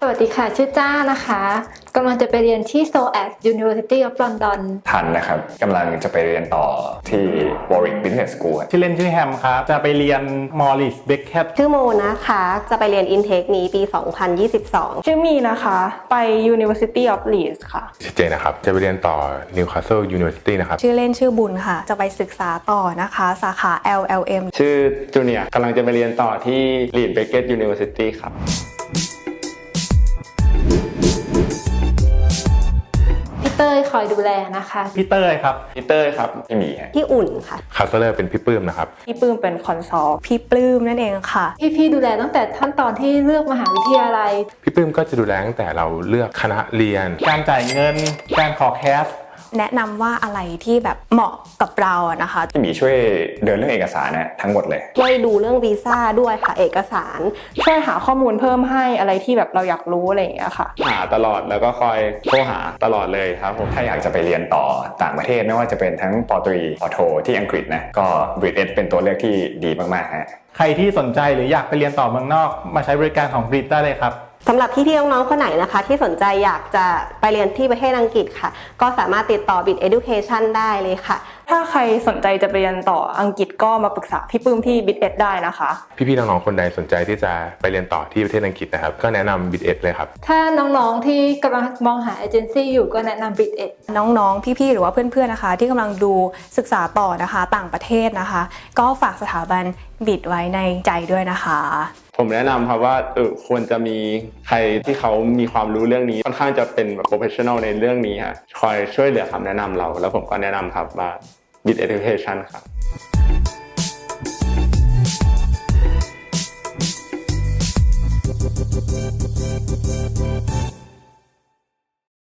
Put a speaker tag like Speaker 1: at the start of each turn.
Speaker 1: สวัสดีค่ะ ชื่อจ้านะคะ กำลังจะไปเรียนที่ SOAS University of London
Speaker 2: ทันนะครับกำลังจะไปเรียนต่อที่ Warwick Business School อะ
Speaker 3: ชื่อเล่นชื่อแฮมครับ จะไปเรียนมอริสเบคแคท
Speaker 4: ชื่อโมนะคะ จะไปเรียน Intake นี้ปี 2022
Speaker 5: ชื่อมีนะคะ ไป University of Leeds ค่ะ
Speaker 6: ชื่อเจนะคะจะไปเรียนต่อ Newcastle University นะครับ
Speaker 7: ชื่อเล่นชื่อบุญค่ะ จะไปศึกษาต่อนะคะ สาขา LLM
Speaker 8: ชื่อจูเนียร์กำลังจะไปเรียนต่อที่ Leeds Beckett University ครับ
Speaker 1: พี่ เต้ยคอยดูแลนะคะ
Speaker 3: พี่เต้ยครับ
Speaker 8: พีเตอร์ครับ
Speaker 2: ไม่มีฮะ
Speaker 4: ที่อุ่นค่ะ
Speaker 6: คาสเลอร์เป็นพี่ปื้มนะครับ
Speaker 5: พี่ปื้มเป็นคอนซัลท์
Speaker 7: พี่ปลื้มนั่นเองค่ะ
Speaker 1: พี่ๆดูแลตั้งแต่ขั้นตอนที่เลือกมหาวิทยาลัย
Speaker 6: พี่ปื้มก็จะดูแลตั้งแต่เราเลือกคณะเรียน
Speaker 3: การจ่ายเงิน การขอแคส
Speaker 7: แนะนำว่าอะไรที่แบบเหมาะกับเราอะนะคะ
Speaker 2: พี่หมีช่วยเดินเรื่องเอกสารนะทั้งหมดเลย
Speaker 4: ช่วยดูเรื่องวีซ่าด้วยค่ะเอกสาร
Speaker 5: ช่วยหาข้อมูลเพิ่มให้อะไรที่แบบเราอยากรู้อะไรอย่างเงี้ยค่ะ
Speaker 8: หาตลอดแล้วก็คอยโทรหาตลอดเลยครับผม
Speaker 2: ถ้าอยากจะไปเรียนต่อต่างประเทศไม่ว่าจะเป็นทั้งปอตรีปอโทที่อังกฤษนะก็ British เป็นตัวเลือกที่ดีมากๆฮะ
Speaker 3: ใครที่สนใจหรืออยากไปเรียนต่อเมืองนอก มาใช้บริการของบริตได้เลยครับ
Speaker 4: สำหรับพี่ๆน้องๆคนไหนนะคะ ที่สนใจอยากจะไปเรียนที่ประเทศอังกฤษค่ะ ก็สามารถติดต่อ Bit Education ได้เลยค่ะ
Speaker 5: ถ้าใครสนใจจะไปเรียนต่ออังกฤษก็มาปรึกษาพี่ปื้มที่ b i t เได้นะคะ
Speaker 6: พี่ๆน้องๆคนใดสนใจที่จะไปเรียนต่อที่ประเทศอังกฤษนะครับ ก็แนะนำ b i t เเลยครับ
Speaker 1: ถ้าน้องๆที่กำลังมองหาเอเจนซี่อยู่ก็แนะนำ b i t เอ็ด
Speaker 7: น้องๆ พี่ๆ หรือว่าเพื่อนๆ นะคะ ที่กำลังดูศึกษาต่อนะคะ ต่างประเทศนะคะ ก็ฝากสถาบันบิดไว้ในใจด้วยนะคะ
Speaker 8: ผมแนะนำครับว่าเออควรจะมีใครที่เขามีความรู้เรื่องนี้ค่อนข้างจะเป็นแบบโปรเฟชชั่นอลในเรื่องนี้ฮะคอยช่วยเหลือคำแนะนำเรา แล้วผมก็แนะนำครับว่า Bit Education ครับ